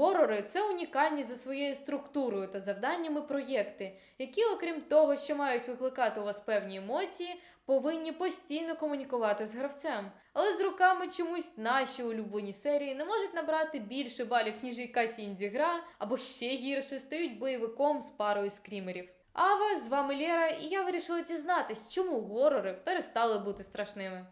Горори це унікальні за своєю структурою та завданнями проєкти, які, окрім того, що мають викликати у вас певні емоції, повинні постійно комунікувати з гравцем. Але з руками чомусь наші улюблені серії не можуть набрати більше балів, ніж якась інді-гра, або ще гірше стають бойовиком з парою скрімерів. Ава, з вами Лєра, і я вирішила дізнатись, чому горори перестали бути страшними.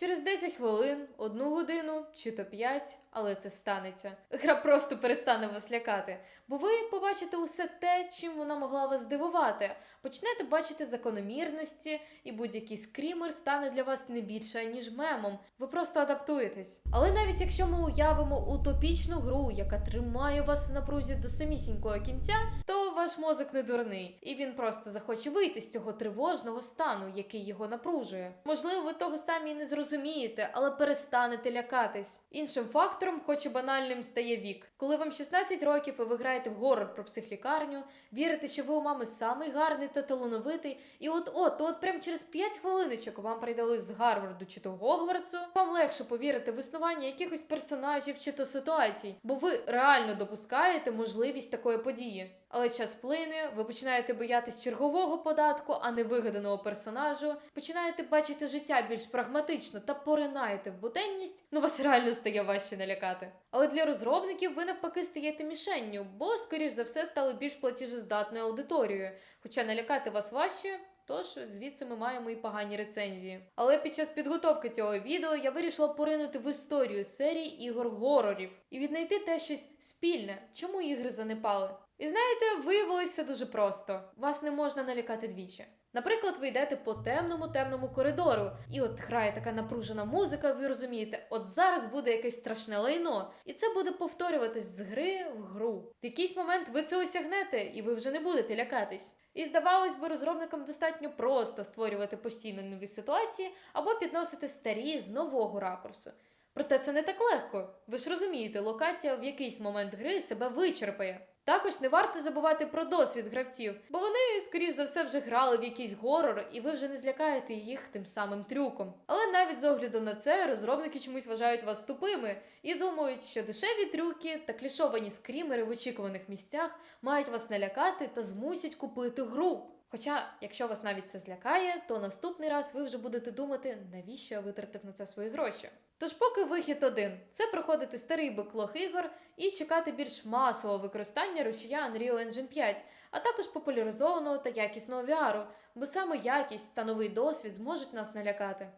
Через 10 хвилин, одну годину чи то 5, але це станеться. Гра просто перестане вас лякати, бо ви побачите усе те, чим вона могла вас здивувати. Почнете бачити закономірності, і будь-який скрімер стане для вас не більше, ніж мемом. Ви просто адаптуєтесь. Але навіть якщо ми уявимо утопічну гру, яка тримає вас в напрузі до самісінького кінця, то ваш мозок не дурний, і він просто захоче вийти з цього тривожного стану, який його напружує. Можливо, ви того самі і не зрозумієте, але перестанете лякатись. Іншим фактором, хоч і банальним, стає вік. Коли вам 16 років і ви граєте в горор про психлікарню, вірите, що ви у мами самий гарний та талановитий, і от-от, от прям через 5 хвилиночок вам прийдали з Гарварду чи то Гогвартсу, вам легше повірити в існування якихось персонажів чи то ситуацій, бо ви реально допускаєте можливість такої події. Але час плине, ви починаєте боятись чергового податку, а не вигаданого персонажу, починаєте бачити життя більш прагматично та поринаєте в буденність, ну вас реально стає важче налякати. Але для розробників ви навпаки стаєте мішенню, бо, скоріш за все, стали більш платіжездатною аудиторією, хоча налякати вас важче. Тож звідси ми маємо і погані рецензії. Але під час підготовки цього відео я вирішила поринути в історію серії ігор горорів і віднайти те щось спільне, чому ігри занепали. І знаєте, виявилося дуже просто: вас не можна налякати двічі. Наприклад, ви йдете по темному темному коридору, і от грає така напружена музика, ви розумієте, от зараз буде якесь страшне лайно, і це буде повторюватись з гри в гру. В якийсь момент ви це осягнете, і ви вже не будете лякатись. І здавалось би, розробникам достатньо просто створювати постійно нові ситуації або підносити старі з нового ракурсу. Проте це не так легко. Ви ж розумієте, локація в якийсь момент гри себе вичерпає. Також не варто забувати про досвід гравців, бо вони, скоріш за все, вже грали в якийсь горор, і ви вже не злякаєте їх тим самим трюком. Але навіть з огляду на це розробники чомусь вважають вас тупими і думають, що дешеві трюки та клішовані скрімери в очікуваних місцях мають вас налякати та змусять купити гру. Хоча, якщо вас навіть це злякає, то наступний раз ви вже будете думати, навіщо я витратив на це свої гроші. Тож, поки вихід один це проходити старий беклог ігор і чекати більш масового використання рушія Unreal Engine 5, а також популяризованого та якісного VR, бо саме якість та новий досвід зможуть нас налякати.